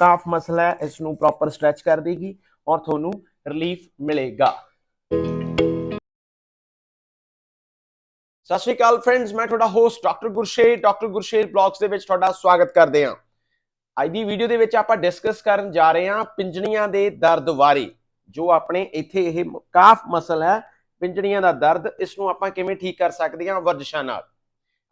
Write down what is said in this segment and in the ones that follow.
ਕਾਫ ਮਸਲਾ ਹੈ ਇਸ ਨੂੰ ਪ੍ਰੋਪਰ ਸਟ੍ਰੈਚ ਕਰ ਦੇਗੀ ਔਰ ਤੁਹਾਨੂੰ ਰਿਲੀਫ ਮਿਲੇਗਾ। ਸਤਿ ਸ਼੍ਰੀ ਅਕਾਲ ਫਰੈਂਡਸ ਮੈਂ ਤੁਹਾਡਾ host doctor Gursher doctor Gursher blogs ਦੇ ਵਿੱਚ ਤੁਹਾਡਾ ਸਵਾਗਤ ਕਰਦੇ ਹਾਂ। ਅੱਜ ਦੀ ਵੀਡੀਓ ਦੇ ਵਿੱਚ ਆਪਾਂ ਡਿਸਕਸ ਕਰਨ ਜਾ ਰਹੇ ਹਾਂ ਪਿੰਜਣੀਆਂ ਦੇ ਦਰਦ ਬਾਰੇ, ਜੋ ਆਪਣੇ ਇੱਥੇ ਇਹ ਕਾਫ ਮਸਲ ਹੈ, ਪਿੰਜਣੀਆਂ ਦਾ ਦਰਦ ਇਸ ਨੂੰ ਆਪਾਂ ਕਿਵੇਂ ਠੀਕ ਕਰ ਸਕਦੇ ਹਾਂ ਵਰਜਿਸ਼ਾਂ ਨਾਲ।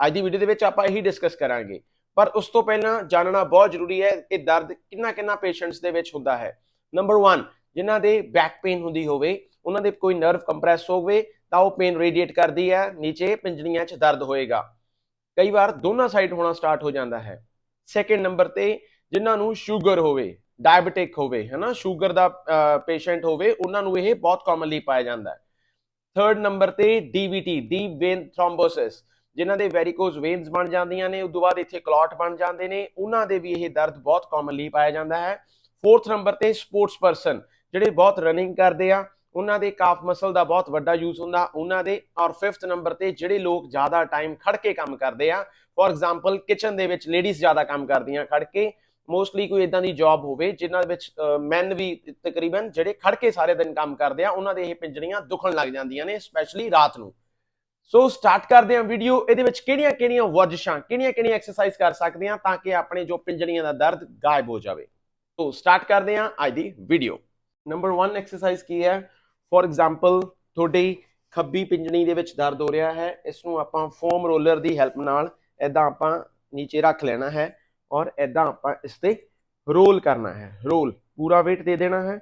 ਅੱਜ ਦੀ ਵੀਡੀਓ ਦੇ ਵਿੱਚ ਆਪਾਂ ਇਹੀ ਡਿਸਕਸ ਕਰਾਂਗੇ। ਪਰ ਉਸ ਤੋਂ ਪਹਿਲਾਂ ਜਾਣਨਾ ਬਹੁਤ ਜ਼ਰੂਰੀ ਹੈ ਇਹ ਦਰਦ ਕਿੰਨਾ ਕਿੰਨਾ ਪੇਸ਼ੈਂਟਸ ਦੇ ਵਿੱਚ ਹੁੰਦਾ ਹੈ। ਨੰਬਰ 1 ਜਿਨ੍ਹਾਂ ਦੇ ਬੈਕ ਪੇਨ ਹੁੰਦੀ ਹੋਵੇ, ਉਹਨਾਂ ਦੇ ਕੋਈ ਨਰਵ ਕੰਪਰੈਸ ਹੋਵੇ, ਤਾਂ ਉਹ ਪੇਨ ਰੇਡੀਏਟ ਕਰਦੀ ਹੈ, ਨੀਚੇ ਪਿੰਜੜੀਆਂ 'ਚ ਦਰਦ ਹੋਏਗਾ। ਕਈ ਵਾਰ ਦੋਨਾਂ ਸਾਈਡ ਹੋਣਾ ਸਟਾਰਟ ਹੋ ਜਾਂਦਾ ਹੈ। ਸੈਕਿੰਡ ਨੰਬਰ ਤੇ ਜਿਨ੍ਹਾਂ ਨੂੰ ਸ਼ੂਗਰ ਹੋਵੇ ਡਾਇਬੀਟਿਕ ਹੋਵੇ, ਹੈਨਾ ਸ਼ੂਗਰ ਦਾ ਪੇਸ਼ੈਂਟ ਹੋਵੇ, ਉਹਨਾਂ ਨੂੰ ਇਹ ਬਹੁਤ ਕਾਮਨਲੀ ਪਾਇਆ ਜਾਂਦਾ ਹੈ। ਥਰਡ ਨੰਬਰ ਤੇ ਡੀਵੀਟੀ ਡੀਪ ਵੇਨ ਥ੍ਰੋਮਬੋਸਿਸ ਜਿਨ੍ਹਾਂ ਦੇ ਵੈਰੀਕੋਜ਼ ਵੇਨਸ ਬਣ ਜਾਂਦੀਆਂ ਨੇ ਉਸ ਤੋਂ ਬਾਅਦ ਇੱਥੇ ਕਲੌਟ ਬਣ ਜਾਂਦੇ ਨੇ, ਉਹਨਾਂ ਦੇ ਵੀ ਇਹ ਦਰਦ ਬਹੁਤ ਕਾਮਨਲੀ ਪਾਇਆ ਜਾਂਦਾ ਹੈ। ਫੋਰਥ ਨੰਬਰ ਤੇ ਸਪੋਰਟਸ ਪਰਸਨ ਜਿਹੜੇ ਬਹੁਤ ਰਨਿੰਗ ਕਰਦੇ ਆ, ਉਹਨਾਂ ਦੇ ਕਾਫ ਮਸਲ ਦਾ ਬਹੁਤ ਵੱਡਾ ਯੂਜ਼ ਹੁੰਦਾ। ਉਹਨਾਂ ਦੇ, ਔਰ ਫਿਫਥ ਨੰਬਰ ਤੇ ਜਿਹੜੇ ਲੋਕ ਜ਼ਿਆਦਾ ਟਾਈਮ ਖੜ ਕੇ ਕੰਮ ਕਰਦੇ ਆ ਫੋਰ ਐਗਜ਼ਾਮਪਲ ਕਿਚਨ ਦੇ ਵਿੱਚ ਲੇਡੀਜ਼ ਜ਼ਿਆਦਾ ਕੰਮ ਕਰਦੀਆਂ ਖੜ ਕੇ ਮੋਸਟਲੀ ਕੋਈ ਇਦਾਂ ਦੀ ਜੌਬ ਹੋਵੇ, ਜਿਨ੍ਹਾਂ ਵਿੱਚ ਮੈਨ ਵੀ ਤਕਰੀਬਨ ਜਿਹੜੇ ਖੜ ਕੇ ਸਾਰੇ ਦਿਨ ਕੰਮ ਕਰਦੇ ਆ, ਉਹਨਾਂ ਦੇ ਇਹ ਪਿੰਜੜੀਆਂ ਦੁਖਣ ਲੱਗ ਜਾਂਦੀਆਂ ਨੇ ਸਪੈਸ਼ਲੀ ਰਾਤ ਨੂੰ। ਸੋ ਸਟਾਰਟ ਕਰਦੇ ਹਾਂ ਵੀਡੀਓ ਇਹਦੇ ਵਿੱਚ ਕਿਹੜੀਆਂ ਕਿਹੜੀਆਂ ਵਰਜਿਸ਼ਾਂ, ਕਿਹੜੀਆਂ ਕਿਹੜੀਆਂ ਐਕਸਰਸਾਈਜ਼ ਕਰ ਸਕਦੇ ਹਾਂ ਤਾਂ ਕਿ ਆਪਣੇ ਜੋ ਪਿੰਜੜੀਆਂ ਦਾ ਦਰਦ ਗਾਇਬ ਹੋ ਜਾਵੇ। ਸੋ ਸਟਾਰਟ ਕਰਦੇ ਹਾਂ ਅੱਜ ਦੀ ਵੀਡੀਓ ਨੰਬਰ 1 ਐਕਸਰਸਾਈਜ਼ ਕੀ ਹੈ? ਫੋਰ ਐਗਜ਼ਾਮਪਲ ਤੁਹਾਡੀ ਖੱਬੀ ਪਿੰਜਣੀ ਦੇ ਵਿੱਚ ਦਰਦ ਹੋ ਰਿਹਾ ਹੈ। ਇਸ ਨੂੰ ਆਪਾਂ ਫੋਮ ਰੋਲਰ ਦੀ ਹੈਲਪ ਨਾਲ ਇਦਾਂ ਆਪਾਂ ਨੀਚੇ ਰੱਖ ਲੈਣਾ ਹੈ ਔਰ ਇਦਾਂ ਆਪਾਂ ਇਸ ਤੇ ਰੋਲ ਕਰਨਾ ਹੈ। ਰੋਲ ਪੂਰਾ weight ਦੇ ਦੇਣਾ ਹੈ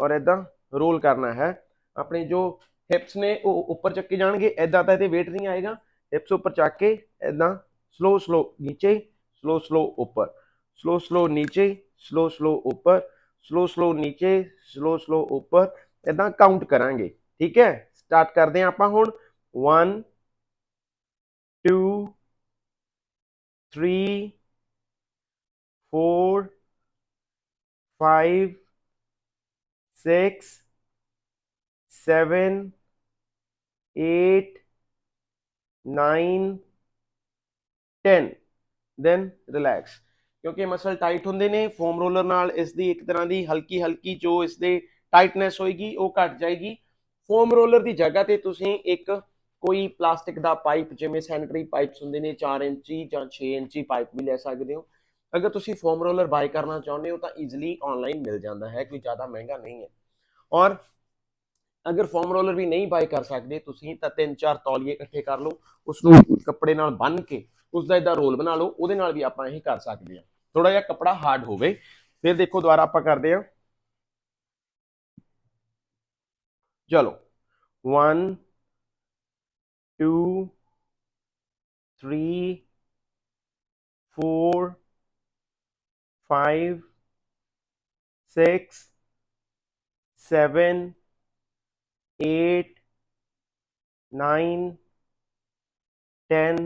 ਔਰ ਇਦਾਂ ਰੋਲ ਕਰਨਾ ਹੈ। ਆਪਣੇ ਜੋ ਹਿਪਸ ਨੇ ਉਹ ਉੱਪਰ ਚੱਕੇ ਜਾਣਗੇ ਇਦਾਂ ਤਾਂ ਇਹਦੇ weight ਨਹੀਂ ਆਏਗਾ। ਹਿਪਸ ਉੱਪਰ ਚੱਕ ਕੇ ਇਦਾਂ ਸਲੋ ਸਲੋ ਨੀਚੇ ਸਲੋ ਸਲੋ ਉੱਪਰ। ਸਲੋ ਸਲੋ ਨੀਚੇ ਸਲੋ ਸਲੋ ਉੱਪਰ। ਸਲੋ ਸਲੋ ਨੀਚੇ ਸਲੋ ਸਲੋ ਉੱਪਰ। ਇਦਾਂ ਕਾਊਂਟ ਕਰਾਂਗੇ, ਠੀਕ ਹੈ? ਸਟਾਰਟ ਕਰਦੇ ਹਾਂ ਆਪਾਂ ਹੁਣ। 1 2 3 4 5 6 7 8 9 10 then relax. ਕਿਉਂਕਿ ਮਸਲ ਟਾਈਟ ਹੁੰਦੇ ਨੇ ਫੋਮ ਰੋਲਰ ਨਾਲ ਇਸ ਦੀ ਇੱਕ ਤਰ੍ਹਾਂ ਦੀ ਹਲਕੀ ਹਲਕੀ ਜੋ ਇਸ ਦੇ ਟਾਈਟਨੈਸ ਹੋਏਗੀ, ਉਹ ਘਟ ਜਾਏਗੀ। ਫੋਮ ਰੋਲਰ ਦੀ ਜਗ੍ਹਾ ਤੇ ਤੁਸੀਂ ਇੱਕ ਕੋਈ ਪਲਾਸਟਿਕ ਦਾ ਪਾਈਪ ਜਿਵੇਂ ਸੈਨੀਟਰੀ ਪਾਈਪਸ ਹੁੰਦੇ ਨੇ 4 ਇੰਚੀ ਜਾਂ 6 ਇੰਚੀ ਪਾਈਪ ਵੀ ਲੈ ਸਕਦੇ ਹੋ। ਅਗਰ ਤੁਸੀਂ ਫੋਮ ਰੋਲਰ ਬਾਈ ਕਰਨਾ ਚਾਹੁੰਦੇ ਹੋ ਤਾਂ ਈਜ਼ੀਲੀ ਆਨਲਾਈਨ ਮਿਲ ਜਾਂਦਾ ਹੈ, ਕੋਈ ਜ਼ਿਆਦਾ ਮਹਿੰਗਾ ਨਹੀਂ ਹੈ। ਔਰ ਅਗਰ ਫੋਮ ਰੋਲਰ ਵੀ ਨਹੀਂ ਬਾਈ ਕਰ ਸਕਦੇ ਤੁਸੀਂ ਤਾਂ ਤਿੰਨ ਚਾਰ ਤੌਲੀਏ ਇਕੱਠੇ ਕਰ ਲਓ ਉਸ ਨੂੰ ਕੱਪੜੇ ਨਾਲ ਬੰਨ੍ਹ ਕੇ ਉਸ ਦਾ ਇਦਾਂ ਰੋਲ ਬਣਾ ਲਓ ਉਹਦੇ ਨਾਲ ਵੀ ਆਪਾਂ ਇਹ ਕਰ ਸਕਦੇ ਹਾਂ। ਥੋੜਾ ਜਿਹਾ ਕੱਪੜਾ ਹਾਰਡ ਹੋਵੇ। ਫਿਰ ਦੇਖੋ ਦੁਬਾਰਾ ਆਪਾਂ ਕਰਦੇ ਹਾਂ। ਚਲੋ। 1 2 3 4 5 6 7 8 9 10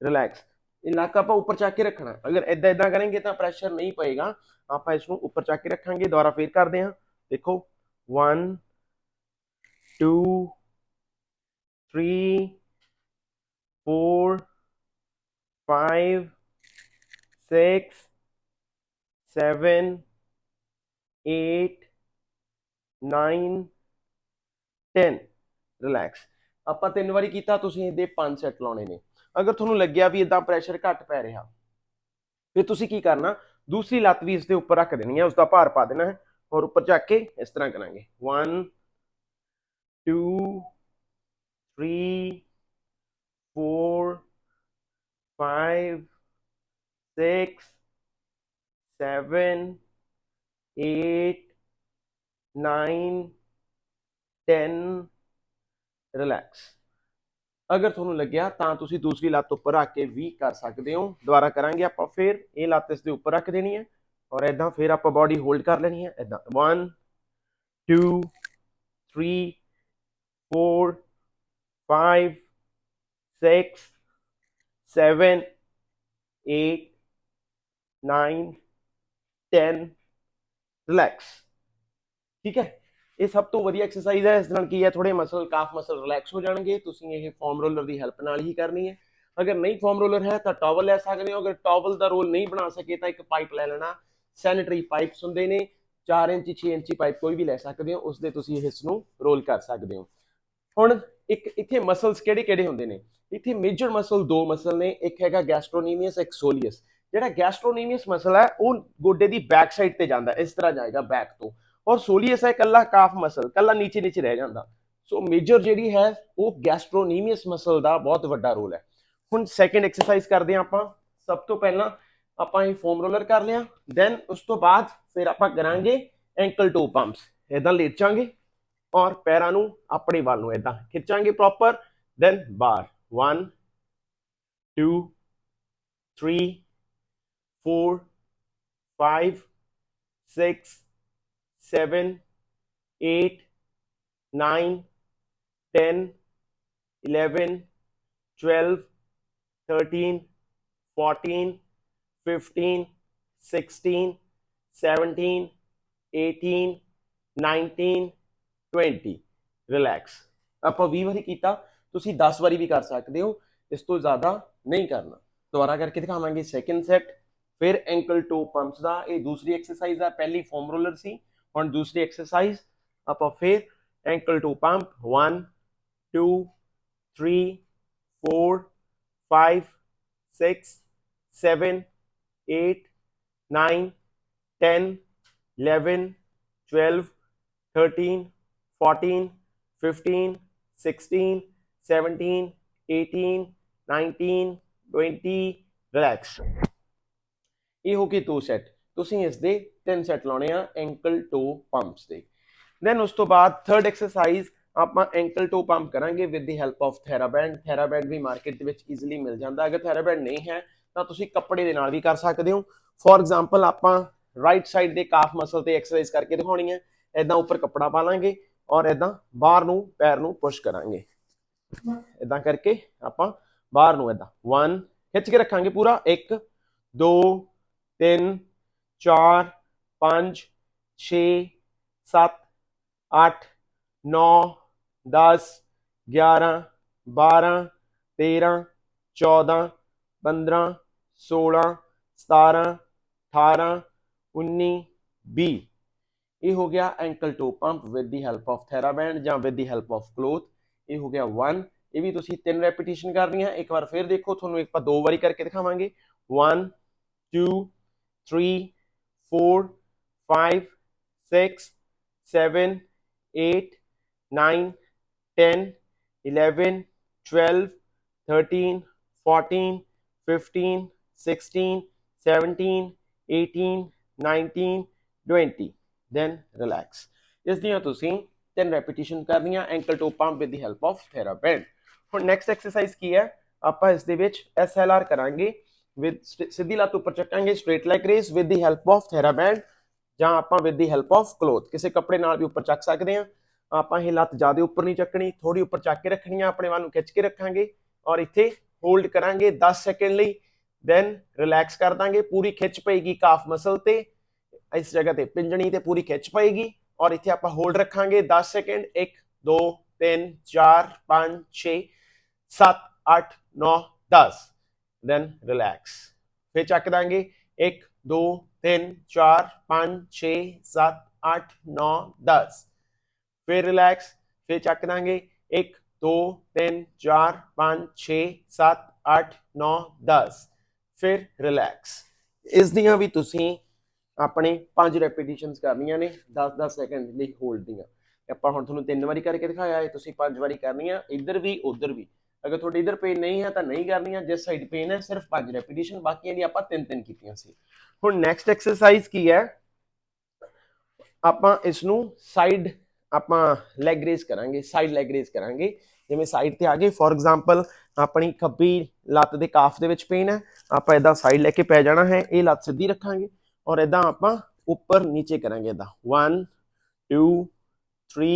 ਰਿਲੈਕਸ ਇਲਾਕਾ ਆਪਾਂ ਉੱਪਰ ਚੱਕ ਕੇ ਰੱਖਣਾ ਅਗਰ ਇਦਾਂ ਇਦਾਂ ਕਰਾਂਗੇ ਤਾਂ ਪ੍ਰੈਸ਼ਰ ਨਹੀਂ ਪਏਗਾ ਆਪਾਂ ਇਸ ਨੂੰ ਉੱਪਰ ਚੱਕ ਕੇ ਰੱਖਾਂਗੇ ਦੁਬਾਰਾ ਫੇਰ ਕਰਦੇ ਹਾਂ ਦੇਖੋ 1 2 3 4 5 6 7 8 9 10 ਰਿਲੈਕਸ ਆਪਾਂ ਤਿੰਨ ਵਾਰੀ ਕੀਤਾ, ਤੁਸੀਂ ਇਹਦੇ ਪੰਜ ਸੈੱਟ ਲਾਉਣੇ ਨੇ। ਅਗਰ ਤੁਹਾਨੂੰ ਲੱਗਿਆ ਵੀ ਇਦਾਂ ਪ੍ਰੈਸ਼ਰ ਘੱਟ ਪੈ ਰਿਹਾ, ਫਿਰ ਤੁਸੀਂ ਕੀ ਕਰਨਾ? ਦੂਸਰੀ ਲੱਤ ਵੀ ਇਸ ਦੇ ਉੱਪਰ ਰੱਖ ਦੇਣੀ ਹੈ ਉਸ ਦਾ ਭਾਰ ਪਾ ਦੇਣਾ ਹੈ ਔਰ ਉੱਪਰ ਚੱਕ ਕੇ ਇਸ ਤਰ੍ਹਾਂ ਕਰਾਂਗੇ। 1 2 3 4 5 6 7 8 9 10 ਰਿਲੈਕਸ ਅਗਰ ਤੁਹਾਨੂੰ ਲੱਗਿਆ ਤਾਂ ਤੁਸੀਂ ਦੂਸਰੀ ਲੱਤ ਉੱਪਰ ਰੱਖ ਕੇ ਵੀ ਕਰ ਸਕਦੇ ਹੋ। ਦੁਬਾਰਾ ਕਰਾਂਗੇ ਆਪਾਂ ਫਿਰ। ਇਹ ਲੱਤ ਇਸ ਦੇ ਉੱਪਰ ਰੱਖ ਦੇਣੀ ਹੈ। ਔਰ ਇਦਾਂ ਫਿਰ ਆਪਾਂ ਬਾਡੀ ਹੋਲਡ ਕਰ ਲੈਣੀ ਹੈ। ਇਦਾਂ 1 2 3 4 5 6 7 8 9 10 ਰਿਲੈਕਸ ਠੀਕ ਹੈ? ਇਹ ਸਭ ਤੋਂ ਵਧੀਆ ਐਕਸਰਸਾਈਜ਼ ਹੈ, ਇਸ ਨਾਲ ਕੀ ਹੈ ਥੋੜੇ ਮਸਲ ਕਾਫ ਮਸਲ ਰਿਲੈਕਸ ਹੋ ਜਾਣਗੇ, ਤੁਸੀਂ ਇਹ ਫੋਮ ਰੋਲਰ ਦੀ ਹੈਲਪ ਨਾਲ ਹੀ ਕਰਨੀ ਹੈ। ਅਗਰ ਨਹੀਂ ਫੋਮ ਰੋਲਰ ਹੈ, ਤਾਂ ਟਾਵਲ ਲੈ ਸਕਦੇ ਹੋ, ਅਗਰ ਟਾਵਲ ਦਾ ਰੋਲ ਨਹੀਂ ਬਣਾ ਸਕੇ, ਤਾਂ ਇੱਕ ਪਾਈਪ ਲੈ ਲੈਣਾ। ਸੈਨੀਟਰੀ ਪਾਈਪਸ ਹੁੰਦੇ ਨੇ 4 ਇੰਚ 6 ਇੰਚੀ ਪਾਈਪ ਕੋਈ ਵੀ ਲੈ ਸਕਦੇ ਹੋ ਉਸ ਦੇ ਤੁਸੀਂ ਇਸ ਨੂੰ ਰੋਲ ਕਰ ਸਕਦੇ ਹੋ। ਹੁਣ ਇੱਕ ਇੱਥੇ ਮਸਲਸ ਕਿਹੜੇ ਕਿਹੜੇ ਹੁੰਦੇ ਨੇ? ਇੱਥੇ ਮੇਜਰ ਮਸਲ ਦੋ ਮਸਲ ਨੇ, ਇੱਕ ਹੈਗਾ ਗੈਸਟ੍ਰੋਨੀਮੀਅਸ ਇੱਕ ਸੋਲੀਅਸ ਜਿਹੜਾ ਗੈਸਟ੍ਰੋਨੀਮੀਅਸ ਮਸਲ ਹੈ, ਉਹ ਗੋਡੇ ਦੀ ਬੈਕ ਸਾਈਡ ਤੇ ਜਾਂਦਾ, ਇਸ ਤਰ੍ਹਾਂ ਜਾਏਗਾ ਬੈਕ ਤੋਂ। ਔਰ ਸੋਲੀਅਸ ਹੈ ਕੱਲਾ ਕਾਫ ਮਸਲ ਕੱਲਾ ਨੀਚੇ ਨੀਚੇ ਰਹਿ ਜਾਂਦਾ। ਸੋ ਮੇਜਰ ਜਿਹੜੀ ਹੈ, ਉਹ ਗੈਸਟ੍ਰੋਨੀਮੀਅਸ ਮਸਲ ਦਾ ਬਹੁਤ ਵੱਡਾ ਰੋਲ ਹੈ। ਹੁਣ ਸੈਕੰਡ ਐਕਸਰਸਾਈਜ਼ ਕਰਦੇ ਹਾਂ ਆਪਾਂ। ਸਭ ਤੋਂ ਪਹਿਲਾਂ ਆਪਾਂ ਇਹ ਫੋਮ ਰੋਲਰ ਕਰ ਲਿਆ। ਦੈਨ ਉਸ ਤੋਂ ਬਾਅਦ ਫਿਰ ਆਪਾਂ ਕਰਾਂਗੇ ਐਂਕਲ ਟੋ ਪੰਪਸ ਇਦਾਂ ਲੇਟਾਂਗੇ ਔਰ ਪੈਰਾਂ ਨੂੰ ਆਪਣੇ ਵੱਲ ਨੂੰ ਇਦਾਂ ਖਿੱਚਾਂਗੇ ਪ੍ਰੋਪਰ ਦੈਨ ਬਾਰ 1 2 3 4 5 6 7 8 9 10 11 12 13 14 15 16 17 18 19 20 ਰਿਲੈਕਸ ਆਪਾਂ 20 ਵਾਰੀ ਕੀਤਾ, ਤੁਸੀਂ 10 ਵਾਰੀ ਵੀ ਕਰ ਸਕਦੇ ਹੋ, ਇਸ ਤੋਂ ਜ਼ਿਆਦਾ ਨਹੀਂ ਕਰਨਾ। ਦੁਬਾਰਾ ਕਰਕੇ ਦਿਖਾਵਾਂਗੇ ਸੈਕਿੰਡ ਸੈਟ ਫਿਰ ਐਂਕਲ ਟੋ ਪੰਪਸ ਦਾ, ਇਹ ਦੂਸਰੀ ਐਕਸਰਸਾਈਜ਼ ਆ, ਪਹਿਲੀ ਫੋਮ ਰੋਲਰ ਸੀ। ਹੁਣ ਦੂਸਰੀ ਐਕਸਰਸਾਈਜ਼ ਆਪਾਂ ਫਿਰ ਐਂਕਲ ਟੋ ਪੰਪ 1 2 3 4 5 6 7 8 9 10 11 12 13 14 15 16 17 18 19 20 ਰਿਲੈਕਸ ਇਹ ਹੋ ਗਏ ਦੋ ਸੈਟ ਤੁਸੀਂ ਇਸ ਦੇ ਤਿੰਨ ਸੈੱਟ ਲਾਉਣੇ ਆ ਐਂਕਲ ਟੋ ਪੰਪਸ ਦੇ। ਦੈਨ ਉਸ ਤੋਂ ਬਾਅਦ ਥਰਡ ਐਕਸਰਸਾਈਜ਼ ਆਪਾਂ ਐਂਕਲ ਟੋ ਪੰਪ ਕਰਾਂਗੇ with the help of TheraBand TheraBand we market ਦੇ ਵਿੱਚ ਈਜ਼ੀਲੀ ਮਿਲ ਜਾਂਦਾ। ਅਗਰ ਥੈਰਾਬੈਂਡ ਨਹੀਂ ਹੈ, ਤਾਂ ਤੁਸੀਂ ਕੱਪੜੇ ਦੇ ਨਾਲ ਵੀ ਕਰ ਸਕਦੇ ਹੋ। ਫੋਰ ਐਗਜ਼ਾਮਪਲ ਆਪਾਂ ਰਾਈਟ ਸਾਈਡ ਦੇ ਕਾਫ ਮਸਲ ਤੇ ਐਕਸਰਸਾਈਜ਼ ਕਰਕੇ ਦਿਖਾਉਣੀ ਹੈ। ਐਦਾਂ ਉੱਪਰ ਕੱਪੜਾ ਪਾ ਲਾਂਗੇ ਔਰ ਐਦਾਂ ਬਾਹਰ ਨੂੰ, ਪੈਰ ਨੂੰ ਪੁਸ਼ ਕਰਾਂਗੇ। ਐਦਾਂ ਕਰਕੇ ਆਪਾਂ ਬਾਹਰ ਨੂੰ ਐਦਾਂ 1 ਖਿੱਚ ਕੇ ਰੱਖਾਂਗੇ ਪੂਰਾ। 1 2 3 4 5 6 7 8 9 10 11 12 13 14 15 16 17 18 19 20 ਇਹ ਹੋ ਗਿਆ ankle toe pump with the help of TheraBand ਜਾਂ with the help of cloth ਇਹ ਹੋ ਗਿਆ 1 ਇਹ ਵੀ ਤੁਸੀਂ ਤਿੰਨ ਰੈਪੀਟੀਸ਼ਨ ਕਰਨੀਆਂ ਇੱਕ ਵਾਰ ਫਿਰ ਦੇਖੋ ਤੁਹਾਨੂੰ ਇੱਕ ਆਪਾਂ ਦੋ ਵਾਰੀ ਕਰਕੇ ਦਿਖਾਵਾਂਗੇ 1 2 3 4 5 6 7 8 9 10 11 12 13 14 15 16 17 18 19 20 then relax. ਇਸ ਦੀਆਂ ਤੁਸੀਂ 10 ਰੈਪੀਟੀਸ਼ਨ ਕਰਨੀਆਂ ankle toe pump with the help of TheraBand ਹੁਣ ਨੈਕਸਟ ਐਕਸਰਸਾਈਜ਼ ਕੀ ਹੈ? ਆਪਾਂ ਇਸ ਦੇ ਵਿੱਚ ਐਸਐਲਆਰ ਕਰਾਂਗੇ ਵਿਦ ਸਿੱਧੀ ਲੱਤ ਉੱਪਰ ਚੱਕਾਂਗੇ straight leg raise with the help of TheraBand ਜਾਂ ਆਪਾਂ with the help of cloth ਕਿਸੇ ਕੱਪੜੇ ਨਾਲ ਵੀ ਉੱਪਰ ਚੱਕ ਸਕਦੇ ਹਾਂ। ਆਪਾਂ ਇਹ ਲੱਤ ਜ਼ਿਆਦਾ ਉੱਪਰ ਨਹੀਂ ਚੱਕਣੀ ਥੋੜੀ ਉੱਪਰ ਚੱਕ ਕੇ ਰੱਖਣੀ ਆ, ਆਪਣੇ ਵੱਲ ਨੂੰ ਖਿੱਚ ਕੇ ਰੱਖਾਂਗੇ ਔਰ ਇੱਥੇ ਹੋਲਡ ਕਰਾਂਗੇ 10 ਸੈਕਿੰਡ ਲਈ ਦੈਨ ਰਿਲੈਕਸ ਕਰ ਦਾਂਗੇ, ਪੂਰੀ ਖਿੱਚ ਪਏਗੀ ਕਾਫ ਮਸਲ ਤੇ, ਇਸ ਜਗ੍ਹਾ ਤੇ ਪਿੰਜਣੀ ਤੇ ਪੂਰੀ ਖਿੱਚ ਪਏਗੀ ਔਰ ਇੱਥੇ ਆਪਾਂ ਹੋਲਡ ਰੱਖਾਂਗੇ 10 ਸੈਕਿੰਡ 1 2 3 4 5 6 7 8 9 10 ਦੈਨ ਰਿਲੈਕਸ ਫਿਰ ਚੱਕ ਦਾਂਗੇ 1 2 3 4 5 6 7 8 9 10 ਫਿਰ ਰਿਲੈਕਸ ਫਿਰ ਚੱਕ ਦਾਂਗੇ। 1 2 3 4 5 6 7 8 9 10 ਫਿਰ ਰਿਲੈਕਸ ਇਸ ਦੀਆਂ ਵੀ ਤੁਸੀਂ ਆਪਣੇ ਪੰਜ ਰੈਪੀਟੀਸ਼ਨਸ ਕਰਨੀਆਂ ਨੇ 10-10 ਸੈਕਿੰਡ ਲਈ ਹੋਲਡ ਦੀਆਂ। ਆਪਾਂ ਹੁਣ ਤੁਹਾਨੂੰ ਤਿੰਨ ਵਾਰੀ ਕਰਕੇ ਦਿਖਾਇਆ ਹੈ ਤੁਸੀਂ ਪੰਜ ਵਾਰੀ ਕਰਨੀਆਂ, ਇੱਧਰ ਵੀ, ਉੱਧਰ ਵੀ। ਅਗਰ ਤੁਹਾਡੇ ਇੱਧਰ ਪੇਨ ਨਹੀਂ ਹੈ ਤਾਂ ਨਹੀਂ ਕਰਨੀਆਂ, ਜਿਸ ਸਾਈਡ ਪੇਨ ਹੈ, ਸਿਰਫ ਪੰਜ ਰੈਪੀਟੀਸ਼ਨ ਬਾਕੀਆਂ ਦੀ ਆਪਾਂ ਤਿੰਨ ਤਿੰਨ ਕੀਤੀਆਂ ਸੀ। ਹੁਣ ਨੈਕਸਟ ਐਕਸਰਸਾਈਜ਼ ਕੀ ਹੈ? ਆਪਾਂ ਇਸ ਨੂੰ ਸਾਈਡ ਆਪਾਂ ਲੈਗ ਰੇਜ਼ ਕਰਾਂਗੇ ਸਾਈਡ ਲੈਗ ਰੇਜ਼ ਕਰਾਂਗੇ। ਜਿਵੇਂ ਸਾਈਡ ਤੇ ਆ ਗਏ ਫੋਰ ਐਗਜ਼ਾਮਪਲ ਆਪਣੀ ਖੱਬੀ ਲੱਤ ਦੇ ਕਾਫ ਦੇ ਵਿੱਚ ਪੇਨ ਹੈ, ਆਪਾਂ ਇਦਾਂ ਸਾਈਡ ਲੈ ਕੇ ਪੈ ਜਾਣਾ ਹੈ, ਇਹ ਲੱਤ ਸਿੱਧੀ ਰੱਖਾਂਗੇ। ਔਰ ਇਦਾਂ ਆਪਾਂ ਉੱਪਰ ਨੀਚੇ ਕਰਾਂਗੇ ਇਦਾਂ 1 2 3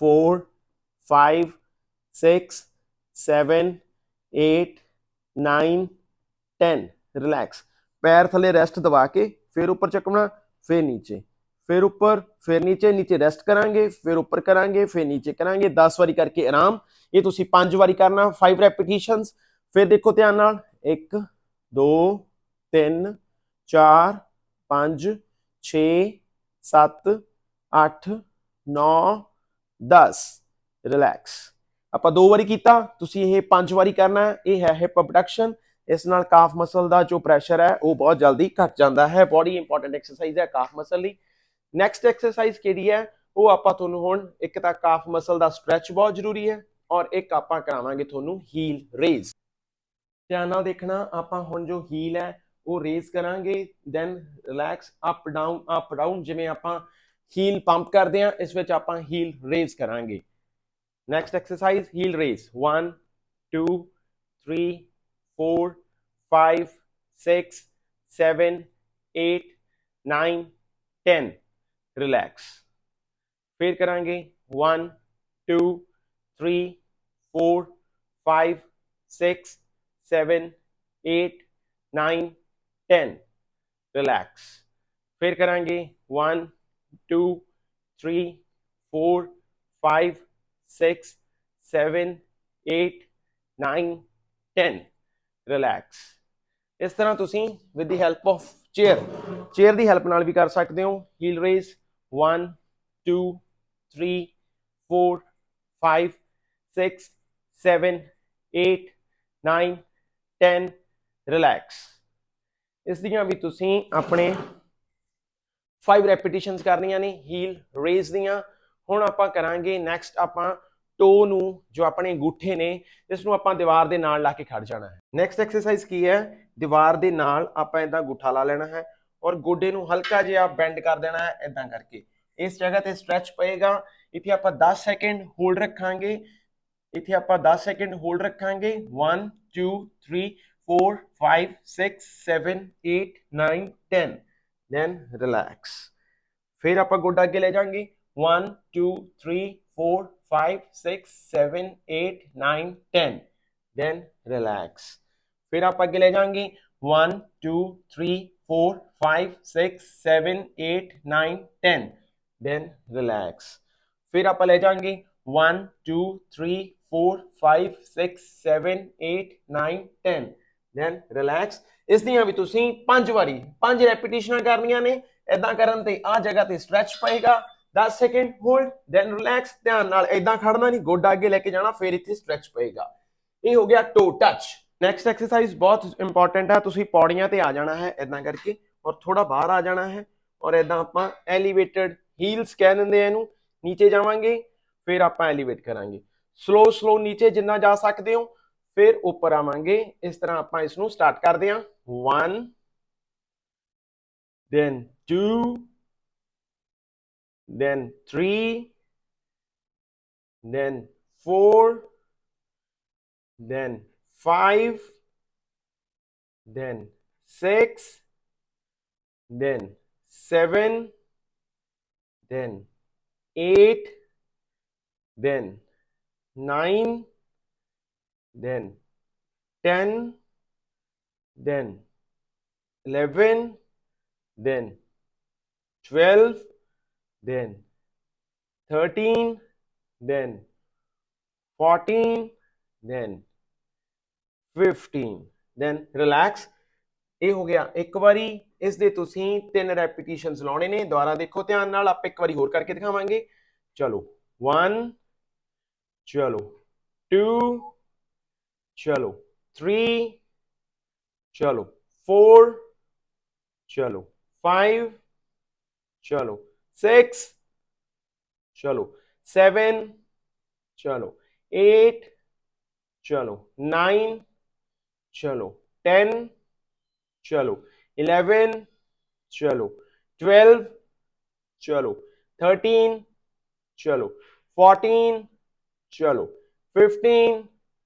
4 5 6 7 8 9 10 ਰਿਲੈਕਸ ਪੈਰ ਥੱਲੇ ਰੈਸਟ ਦਵਾ ਕੇ ਫਿਰ ਉੱਪਰ ਚੱਕਣਾ, ਫਿਰ ਨੀਚੇ। ਫਿਰ ਉੱਪਰ, ਫਿਰ ਨੀਚੇ ਨੀਚੇ ਰੈਸਟ ਕਰਾਂਗੇ, ਫਿਰ ਉੱਪਰ ਕਰਾਂਗੇ, ਫਿਰ ਨੀਚੇ ਕਰਾਂਗੇ 10 ਵਾਰੀ ਕਰਕੇ ਆਰਾਮ। ਇਹ ਤੁਸੀਂ 5 ਵਾਰੀ ਕਰਨਾ 5 ਰੈਪੀਟੀਸ਼ਨਸ ਫਿਰ ਦੇਖੋ ਧਿਆਨ ਨਾਲ 1 2 3 4 5 6 7 8 9 10 ਰਿਲੈਕਸ ਆਪਾਂ ਦੋ ਵਾਰੀ ਕੀਤਾ, ਤੁਸੀਂ ਇਹ ਪੰਜ ਵਾਰੀ ਕਰਨਾ, ਇਹ ਹੈ ਹਿਪ ਅਬਡਕਸ਼ਨ ਇਸ ਨਾਲ ਕਾਫ ਮਸਲ ਦਾ ਜੋ ਪ੍ਰੈਸ਼ਰ ਹੈ, ਉਹ ਬਹੁਤ ਜਲਦੀ ਘਟ ਜਾਂਦਾ ਹੈ। ਬੋਡੀ ਇੰਪੋਰਟੈਂਟ ਐਕਸਰਸਾਈਜ਼ ਹੈ ਕਾਫ ਮਸਲ ਲਈ। ਨੈਕਸਟ ਐਕਸਰਸਾਈਜ਼ ਕਿਹੜੀ ਹੈ? ਉਹ ਆਪਾਂ ਤੁਹਾਨੂੰ ਹੁਣ ਇੱਕ ਤਾਂ ਕਾਫ ਮਸਲ ਦਾ ਸਟ੍ਰੈਚ ਬਹੁਤ ਜ਼ਰੂਰੀ ਹੈ ਔਰ ਇੱਕ ਆਪਾਂ ਕਰਾਵਾਂਗੇ ਤੁਹਾਨੂੰ ਹੀਲ ਰੇਜ਼ ਧਿਆਨ ਨਾਲ ਦੇਖਣਾ, ਆਪਾਂ ਹੁਣ ਜੋ ਹੀਲ ਹੈ, ਉਹ ਰੇਜ਼ ਕਰਾਂਗੇ then relax up down up down ਜਿਵੇਂ ਆਪਾਂ ਹੀਲ ਪੰਪ ਕਰਦੇ ਆ ਇਸ ਵਿੱਚ ਆਪਾਂ ਹੀਲ ਰੇਜ਼ ਕਰਾਂਗੇ। Next exercise heel raise 1 2 3 4 5 6 7 8 9 10 relax ਫਿਰ ਕਰਾਂਗੇ 1 2 3 4 5 6 7 8 9 10 ਰਿਲੈਕਸ ਫਿਰ ਕਰਾਂਗੇ 1 2 3 4 5 6 7 8 9 10 ਰਿਲੈਕਸ ਇਸ ਤਰ੍ਹਾਂ ਤੁਸੀਂ with the help of chair chair the help ਨਾਲ ਵੀ ਕਰ ਸਕਦੇ ਹੋ। ਹੀਲ ਰੇਸ 1 2 3 4 5 6 7 8 9 10 ਰਿਲੈਕਸ ਇਸ ਦੀਆਂ ਵੀ ਤੁਸੀਂ ਆਪਣੇ 5 ਰੈਪੀਟੀਸ਼ਨਸ ਕਰਨੀਆਂ ਨੇ। ਹੀਲ ਰੇਸ ਦੀਆਂ। ਹੁਣ ਆਪਾਂ ਕਰਾਂਗੇ ਨੈਕਸਟ ਆਪਾਂ ਟੋ ਨੂੰ, ਜੋ ਆਪਣੇ ਅੰਗੂਠੇ ਨੇ, ਇਸ ਨੂੰ ਆਪਾਂ ਦੀਵਾਰ ਦੇ ਨਾਲ ਲਾ ਕੇ ਖੜ ਜਾਣਾ ਹੈ। ਨੈਕਸਟ ਐਕਸਰਸਾਈਜ਼ ਕੀ ਹੈ? ਦੀਵਾਰ ਦੇ ਨਾਲ ਆਪਾਂ ਇਦਾਂ ਗੁੱਠਾ ਲਾ ਲੈਣਾ ਹੈ ਔਰ ਗੋਡੇ ਨੂੰ ਹਲਕਾ ਜਿਹਾ ਬੈਂਡ ਕਰ ਦੇਣਾ ਹੈ ਇਦਾਂ ਕਰਕੇ। ਇਸ ਜਗ੍ਹਾ ਤੇ ਸਟ੍ਰੈਚ ਪਏਗਾ। ਇੱਥੇ ਆਪਾਂ 10 ਸੈਕਿੰਡ ਹੋਲਡ ਰੱਖਾਂਗੇ। ਇੱਥੇ ਆਪਾਂ 10 ਸੈਕਿੰਡ ਹੋਲਡ ਰੱਖਾਂਗੇ। 1 2 3 4 5 6 7 8 9 10 ਦੈਨ ਰਿਲੈਕਸ ਫਿਰ ਆਪਾਂ ਗੋਡਾ ਅੱਗੇ ਲੈ ਜਾਾਂਗੇ। 1 2 3 4 5 6 7 8 9 10 then relax. ਫਿਰ ਆਪਾਂ ਅੱਗੇ ਲੈ ਜਾਾਂਗੇ 1 2 3 4 5 6 7 8 9 10 then relax. ਫਿਰ ਆਪਾਂ ਲੈ ਜਾਾਂਗੇ 1 2 3 4 5 6 7 8 9 10 then relax. ਇਸ ਦੀਆਂ ਵੀ ਤੁਸੀਂ ਪੰਜ ਵਾਰੀ, ਪੰਜ ਰੈਪੀਟੀਸ਼ਨਾਂ ਕਰਨੀਆਂ ਨੇ। ਇਦਾਂ ਕਰਨ ਤੇ ਆ ਜਗ੍ਹਾ ਤੇ ਸਟ੍ਰੈਚ ਪਏਗਾ। 10 ਸੈਕਿੰਡ ਹੋਲਡ ਦੈਨ ਰਿਲੈਕਸ ਧਿਆਨ ਨਾਲ ਇਦਾਂ ਖੜਨਾ ਨਹੀਂ, ਗੋਡਾ ਅੱਗੇ ਲੈ ਕੇ ਜਾਣਾ, ਫਿਰ ਇੱਥੇ ਸਟ੍ਰੈਚ ਪਏਗਾ। ਇਹ ਹੋ ਗਿਆ ਟੋ ਟੱਚ ਨੈਕਸਟ ਐਕਸਰਸਾਈਜ਼ ਬਹੁਤ ਇੰਪੋਰਟੈਂਟ ਹੈ ਤੁਸੀਂ ਪੌੜੀਆਂ ਤੇ ਆ ਜਾਣਾ ਹੈ ਇਦਾਂ ਕਰਕੇ, ਔਰ ਥੋੜਾ ਬਾਹਰ ਆ ਜਾਣਾ ਹੈ, ਔਰ ਇਦਾਂ ਆਪਾਂ ਐਲੀਵੇਟਡ ਹੀਲਸ ਕਹਿ ਦਿੰਦੇ ਆ ਇਹਨੂੰ, ਨੀਚੇ ਜਾਵਾਂਗੇ, ਫਿਰ ਆਪਾਂ ਐਲੀਵੇਟ ਕਰਾਂਗੇ। ਸਲੋ ਸਲੋ ਨੀਚੇ ਜਿੰਨਾ ਜਾ ਸਕਦੇ ਹੋ, ਫਿਰ ਉੱਪਰ ਆਵਾਂਗੇ। ਇਸ ਤਰ੍ਹਾਂ ਆਪਾਂ ਇਸ ਨੂੰ ਸਟਾਰਟ ਕਰਦੇ ਹਾਂ। 1 then 2 then 3 then 4 then 5 then 6 then 7 then 8 then 9 then 10 then 11 then 12 then 13 then 14 then 15 then relax. ਇਹ ਹੋ ਗਿਆ। ਇੱਕ ਵਾਰੀ ਇਸ ਦੇ ਤੁਸੀਂ ਤਿੰਨ ਰੈਪੀਟੀਸ਼ਨਸ ਲਾਉਣੇ ਨੇ। ਦੁਬਾਰਾ ਦੇਖੋ ਧਿਆਨ ਨਾਲ। ਆਪਾਂ ਇੱਕ ਵਾਰੀ ਹੋਰ ਕਰਕੇ ਦਿਖਾਵਾਂਗੇ। ਚਲੋ। 1 ਚਲੋ। 2 ਚਲੋ। 3 ਚਲੋ। 4 ਚਲੋ। 5 ਚਲੋ। 6 ਚਲੋ 7 ਚਲੋ 8 ਚਲੋ 9 ਚਲੋ 10 ਚਲੋ 11 ਚਲੋ 12 ਚਲੋ 13 ਚਲੋ 14 ਚਲੋ 15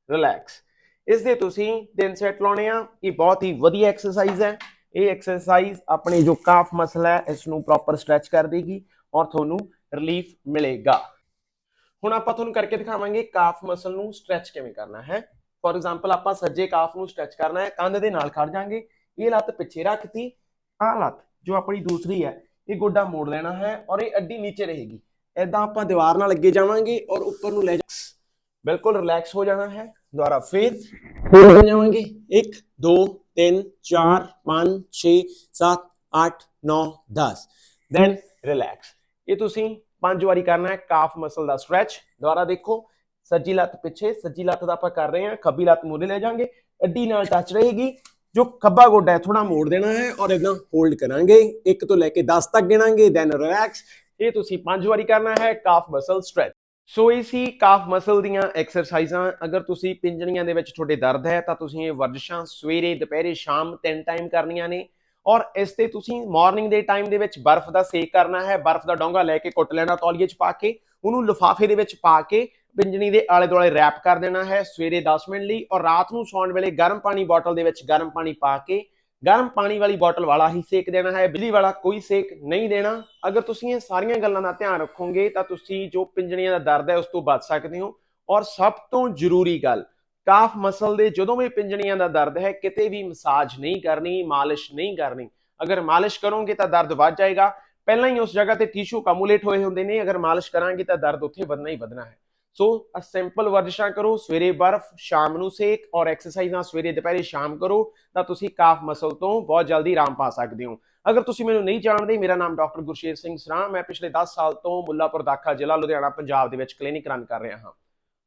ਰਿਲੈਕਸ ਇਸ ਦੇ ਤੁਸੀਂ ਦਿਨ ਸੈਟ ਲਾਉਣੇ ਆ ਇਹ ਬਹੁਤ ਹੀ ਵਧੀਆ ਐਕਸਰਸਾਈਜ਼ ਹੈ ਇਹ ਐਕਸਰਸਾਈਜ਼ ਆਪਣੇ ਜੋ ਕਾਫ ਮਸਲ ਹੈ ਇਸ ਨੂੰ ਪ੍ਰੋਪਰ ਸਟ੍ਰੈਚ ਕਰ ਦੇਗੀ ਔਰ ਤੁਹਾਨੂੰ ਰਿਲੀਫ ਮਿਲੇਗਾ। ਹੁਣ ਆਪਾਂ ਤੁਹਾਨੂੰ ਕਰਕੇ ਦਿਖਾਵਾਂਗੇ ਕਾਫ ਮਸਲ ਨੂੰ ਸਟ੍ਰੈਚ ਕਿਵੇਂ ਕਰਨਾ ਹੈ। ਫੋਰ ਐਗਜ਼ਾਮਪਲ ਆਪਾਂ ਸੱਜੇ ਕਾਫ ਨੂੰ ਸਟ੍ਰੈਚ ਕਰਨਾ ਹੈ ਕੰਧ ਦੇ ਨਾਲ ਖੜ ਜਾਾਂਗੇ। ਇਹ ਲੱਤ ਪਿੱਛੇ ਰੱਖਤੀ ਆਹ ਲੱਤ ਜੋ ਆਪਣੀ ਦੂਸਰੀ ਹੈ ਇਹ ਗੋਡਾ ਮੋੜ ਲੈਣਾ ਹੈ ਔਰ ਇਹ ਅੱਡੀ ਨੀਚੇ ਰਹੇਗੀ। ਐਦਾਂ ਆਪਾਂ ਦੀਵਾਰ ਨਾਲ ਅੱਗੇ ਜਾਵਾਂਗੇ ਔਰ ਉੱਪਰ ਨੂੰ ਲੈ ਜਾ ਬਿਲਕੁਲ ਰਿਲੈਕਸ ਹੋ ਜਾਣਾ ਹੈ ਦੁਬਾਰਾ ਫੇਰ ਫੇਰ ਜਾਵਾਂਗੇ। 1 2 3 4 5 6 7 8 9 10 ਦੈਨ ਰਿਲੈਕਸ ਇਹ ਤੁਸੀਂ ਪੰਜ ਵਾਰੀ ਕਰਨਾ ਹੈ ਕਾਫ ਮਸਲ ਦਾ ਸਟ੍ਰੈਚ ਦੁਬਾਰਾ ਦੇਖੋ ਸੱਜੀ ਲੱਤ ਪਿੱਛੇ ਸੱਜੀ ਲੱਤ ਦਾ ਆਪਾਂ ਕਰ ਰਹੇ ਹਾਂ ਖੱਬੀ ਲੱਤ ਮੂਹਰੇ ਲੈ ਜਾਾਂਗੇ ਅੱਡੀ ਨਾਲ ਟੱਚ ਰਹੇਗੀ ਜੋ ਖੱਬਾ ਗੋਡਾ ਹੈ ਥੋੜਾ ਮੋੜ ਦੇਣਾ ਹੈ ਔਰ ਇਦਾਂ ਹੋਲਡ ਕਰਾਂਗੇ 1 ਤੋਂ ਲੈ ਕੇ 10 ਤੱਕ ਗਿਣਾਂਗੇ ਦੈਨ ਰਿਲੈਕਸ ਇਹ ਤੁਸੀਂ ਪੰਜ ਵਾਰੀ ਕਰਨਾ ਹੈ ਕਾਫ ਮਸਲ ਸਟ੍ਰੈਚ ਸੋ ਇਹ ਸੀ ਕਾਫ ਮਸਲ ਦੀਆਂ ਐਕਸਰਸਾਈਜ਼ਾਂ ਅਗਰ ਤੁਸੀਂ ਪਿੰਜਣੀਆਂ ਦੇ ਵਿੱਚ ਤੁਹਾਡੇ ਦਰਦ ਹੈ, ਤਾਂ ਤੁਸੀਂ ਇਹ ਵਰਜਿਸ਼ਾਂ ਸਵੇਰੇ, ਦੁਪਹਿਰੇ, ਸ਼ਾਮ ਤਿੰਨ ਟਾਈਮ ਕਰਨੀਆਂ ਨੇ। ਔਰ ਇਸ ਤੇ ਤੁਸੀਂ ਮਾਰਨਿੰਗ ਦੇ ਟਾਈਮ ਦੇ ਵਿੱਚ ਬਰਫ਼ ਦਾ ਸੇਕ ਕਰਨਾ ਹੈ। ਬਰਫ਼ ਦਾ ਡੋਂਗਾ ਲੈ ਕੇ ਕੁੱਟ ਲੈਣਾ, ਤੌਲੀਏ 'ਚ ਪਾ ਕੇ, ਉਹਨੂੰ ਲਿਫਾਫੇ ਦੇ ਵਿੱਚ ਪਾ ਕੇ ਪਿੰਜਣੀ ਦੇ ਆਲੇ ਦੁਆਲੇ ਰੈਪ ਕਰ ਦੇਣਾ ਹੈ ਸਵੇਰੇ 10 ਮਿੰਟ ਲਈ। ਔਰ ਰਾਤ ਨੂੰ ਸੌਣ ਵੇਲੇ ਗਰਮ ਪਾਣੀ ਬੋਤਲ ਦੇ ਵਿੱਚ ਗਰਮ ਪਾਣੀ ਪਾ ਕੇ ਗਰਮ ਪਾਣੀ ਵਾਲੀ ਬੋਤਲ ਵਾਲਾ ਹੀ ਸੇਕ ਦੇਣਾ ਹੈ, ਬਿਜਲੀ ਵਾਲਾ ਕੋਈ ਸੇਕ ਨਹੀਂ ਦੇਣਾ। ਅਗਰ ਤੁਸੀਂ ਇਹ ਸਾਰੀਆਂ ਗੱਲਾਂ ਦਾ ਧਿਆਨ ਰੱਖੋਗੇ ਤਾਂ ਤੁਸੀਂ ਜੋ ਪਿੰਜਣੀਆਂ ਦਾ ਦਰਦ ਹੈ ਉਸ ਤੋਂ ਬਚ ਸਕਦੇ ਹੋ। ਔਰ ਸਭ ਤੋਂ ਜ਼ਰੂਰੀ ਗੱਲ, ਕਾਫ ਮਸਲ ਦੇ ਜਦੋਂ ਵੀ ਪਿੰਜਣੀਆਂ ਦਾ ਦਰਦ ਹੈ, ਕਿਤੇ ਵੀ ਮਸਾਜ ਨਹੀਂ ਕਰਨੀ, ਮਾਲਿਸ਼ ਨਹੀਂ ਕਰਨੀ। ਅਗਰ ਮਾਲਿਸ਼ ਕਰੋਗੇ ਤਾਂ ਦਰਦ ਵੱਧ ਜਾਏਗਾ। ਪਹਿਲਾਂ ਹੀ ਉਸ ਜਗ੍ਹਾ ਤੇ ਟਿਸ਼ੂ ਕਮੂਲੇਟ ਹੋਏ ਹੁੰਦੇ ਨੇ, ਅਗਰ ਮਾਲਿਸ਼ ਕਰਾਂਗੇ ਤਾਂ ਦਰਦ ਉੱਥੇ ਵਧਣਾ ਹੀ ਵਧਣਾ ਹੈ। ਸੋ ਅ ਸਿੰਪਲ ਵਰਜਿਸ਼ਾਂ ਕਰੋ ਸਵੇਰੇ ਬਰਫ਼, ਸ਼ਾਮ ਨੂੰ ਸੇਕ ਔਰ ਐਕਸਰਸਾਈਜ਼ਾਂ ਸਵੇਰੇ, ਦੁਪਹਿਰੇ, ਸ਼ਾਮ ਕਰੋ ਤਾਂ ਤੁਸੀਂ ਕਾਫ ਮਸਲ ਤੋਂ ਬਹੁਤ ਜਲਦੀ ਆਰਾਮ ਪਾ ਸਕਦੇ ਹੋ। ਅਗਰ ਤੁਸੀਂ ਮੈਨੂੰ ਨਹੀਂ ਜਾਣਦੇ, ਮੇਰਾ ਨਾਮ ਡਾਕਟਰ ਗੁਰਸ਼ੇਰ ਸਿੰਘ ਸਰਾਂ, ਮੈਂ ਪਿਛਲੇ 10 ਸਾਲ ਤੋਂ ਮੁੱਲਾਪੁਰ ਦਾਖਾ ਜ਼ਿਲ੍ਹਾ ਲੁਧਿਆਣਾ, ਪੰਜਾਬ ਦੇ ਵਿੱਚ ਕਲੀਨਿਕ ਰਨ ਕਰ ਰਿਹਾ ਹਾਂ।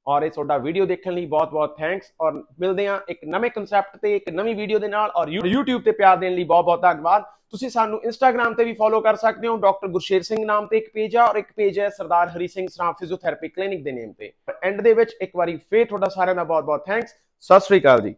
ਔਰ ਇਹ ਤੁਹਾਡਾ ਵੀਡੀਓ ਦੇਖਣ ਲਈ ਬਹੁਤ-ਬਹੁਤ ਥੈਂਕਸ ਔਰ ਮਿਲਦੇ ਹਾਂ ਇੱਕ ਨਵੇਂ ਕਨਸੈਪਟ ਤੇ, ਇੱਕ ਨਵੀਂ ਵੀਡੀਓ ਦੇ ਨਾਲ ਔਰ YouTube ਤੇ ਪਿਆਰ ਦੇਣ ਲਈ ਬਹੁਤ-ਬਹੁਤ ਧੰਨਵਾਦ। ਤੁਸੀਂ ਸਾਨੂੰ Instagram ਤੇ ਵੀ ਫੋਲੋ ਕਰ ਸਕਦੇ ਹੋ ਡਾਕਟਰ ਗੁਰਸ਼ੇਰ ਸਿੰਘ ਨਾਮ ਤੇ ਇੱਕ ਪੇਜ ਆ ਔਰ ਇੱਕ ਪੇਜ ਹੈ ਸਰਦਾਰ ਹਰੀ ਸਿੰਘ ਸਰਾਂ ਫਿਜ਼ੀਓਥੈਰੇਪੀ ਕਲੀਨਿਕ ਦੇ ਨੇਮ ਤੇ। ਐਂਡ ਦੇ ਵਿੱਚ ਇੱਕ ਵਾਰੀ ਫੇਰ ਤੁਹਾਡਾ ਸਾਰਿਆਂ ਦਾ ਬਹੁਤ-ਬਹੁਤ ਥੈਂਕਸ ਸਤਿ ਸ੍ਰੀ ਅਕਾਲ ਜੀ।